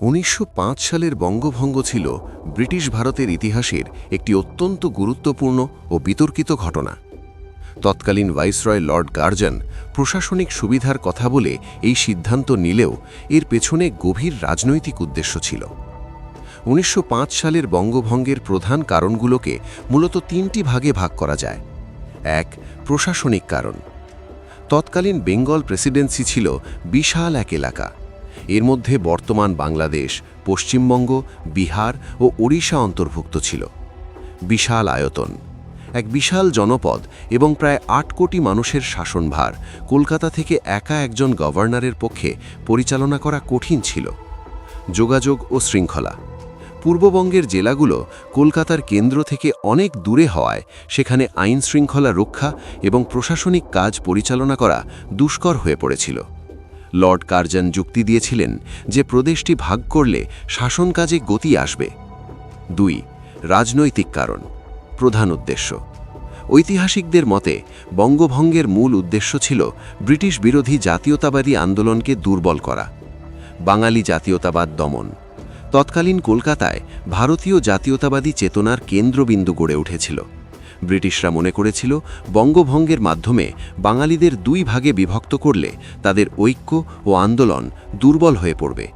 উনিশশো পাঁচ সালের বঙ্গভঙ্গ ছিল ব্রিটিশ ভারতের ইতিহাসের একটি অত্যন্ত গুরুত্বপূর্ণ ও বিতর্কিত ঘটনা। তৎকালীন ভাইসরয় লর্ড গার্জন প্রশাসনিক সুবিধার কথা বলে এই সিদ্ধান্ত নিলেও এর পেছনে গভীর রাজনৈতিক উদ্দেশ্য ছিল। উনিশশো পাঁচ সালের বঙ্গভঙ্গের প্রধান কারণগুলোকে মূলত তিনটি ভাগে ভাগ করা যায়। এক, প্রশাসনিক কারণ। তৎকালীন বেঙ্গল প্রেসিডেন্সি ছিল বিশাল এক এলাকা। এর মধ্যে বর্তমান বাংলাদেশ, পশ্চিমবঙ্গ, বিহার ও ওড়িশা অন্তর্ভুক্ত ছিল। বিশাল আয়তন। এক বিশাল জনপদ এবং প্রায় আট কোটি মানুষের শাসনভার কলকাতা থেকে একা একজন গভর্নরের পক্ষে পরিচালনা করা কঠিন ছিল। যোগাযোগ ও শৃঙ্খলা। পূর্ববঙ্গের জেলাগুলো কলকাতার কেন্দ্র থেকে অনেক দূরে হওয়ায় সেখানে আইন শৃঙ্খলা রক্ষা এবং প্রশাসনিক কাজ পরিচালনা করা দুষ্কর হয়ে পড়েছিল। লর্ড কার্জন যুক্তি দিয়েছিলেন যে প্রদেশটি ভাগ করলে শাসন কাজে গতি আসবে। দুই, রাজনৈতিক কারণ। প্রধান উদ্দেশ্য। ঐতিহাসিকদের মতে, বঙ্গভঙ্গের মূল উদ্দেশ্য ছিল ব্রিটিশ বিরোধী জাতীয়তাবাদী আন্দোলনকে দুর্বল করা। বাঙালি জাতীয়তাবাদ দমন। তৎকালীন কলকাতায় ভারতীয় জাতীয়তাবাদী চেতনার কেন্দ্রবিন্দু গড়ে উঠেছিল। ব্রিটিশরা মনে করেছিল বঙ্গভঙ্গের মাধ্যমে বাঙালিদের দুই ভাগে বিভক্ত করলে তাদের ঐক্য ও আন্দোলন দুর্বল হয়ে পড়বে।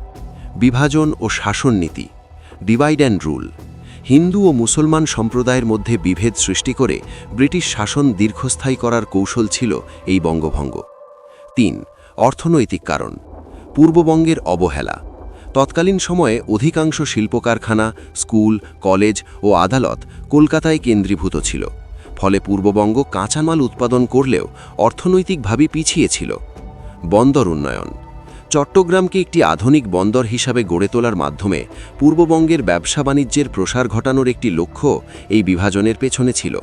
বিভাজন ও শাসন নীতি ডিভাইড অ্যান্ড রুল হিন্দু ও মুসলমান সম্প্রদায়ের মধ্যে বিভেদ সৃষ্টি করে ব্রিটিশ শাসন দীর্ঘস্থায়ী করার কৌশল ছিল এই বঙ্গভঙ্গ। তিন, অর্থনৈতিক কারণ, পূর্ববঙ্গের অবহেলা তৎকালীন সময়ে অধিকাংশ শিল্প কারখানা স্কুল, কলেজ ও আদালত কলকাতায় কেন্দ্রীভূত ছিল। ফলে পূর্ববঙ্গ কাঁচামাল উৎপাদন করলেও অর্থনৈতিকভাবে পিছিয়ে ছিল। বন্দর উন্নয়ন। চট্টগ্রামকে একটি আধুনিক বন্দর হিসাবে গড়ে তোলার মাধ্যমে পূর্ববঙ্গের ব্যবসা বাণিজ্যের প্রসার ঘটানোর একটি লক্ষ্য এই বিভাজনের পেছনে ছিল।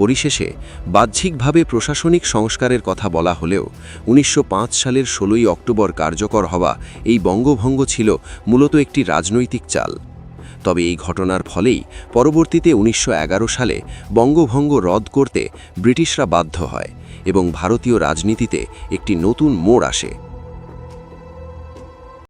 পরিশেষে বাহ্যিকভাবে প্রশাসনিক সংস্কারের কথা বলা হলেও উনিশশো পাঁচ সালের ষোলোই অক্টোবর কার্যকর হওয়া এই বঙ্গভঙ্গ ছিল মূলত একটি রাজনৈতিক চাল। তবে এই ঘটনার ফলেই পরবর্তীতে উনিশশো এগারো সালে বঙ্গভঙ্গ রদ করতে ব্রিটিশরা বাধ্য হয় এবং ভারতীয় রাজনীতিতে একটি নতুন মোড় আসে।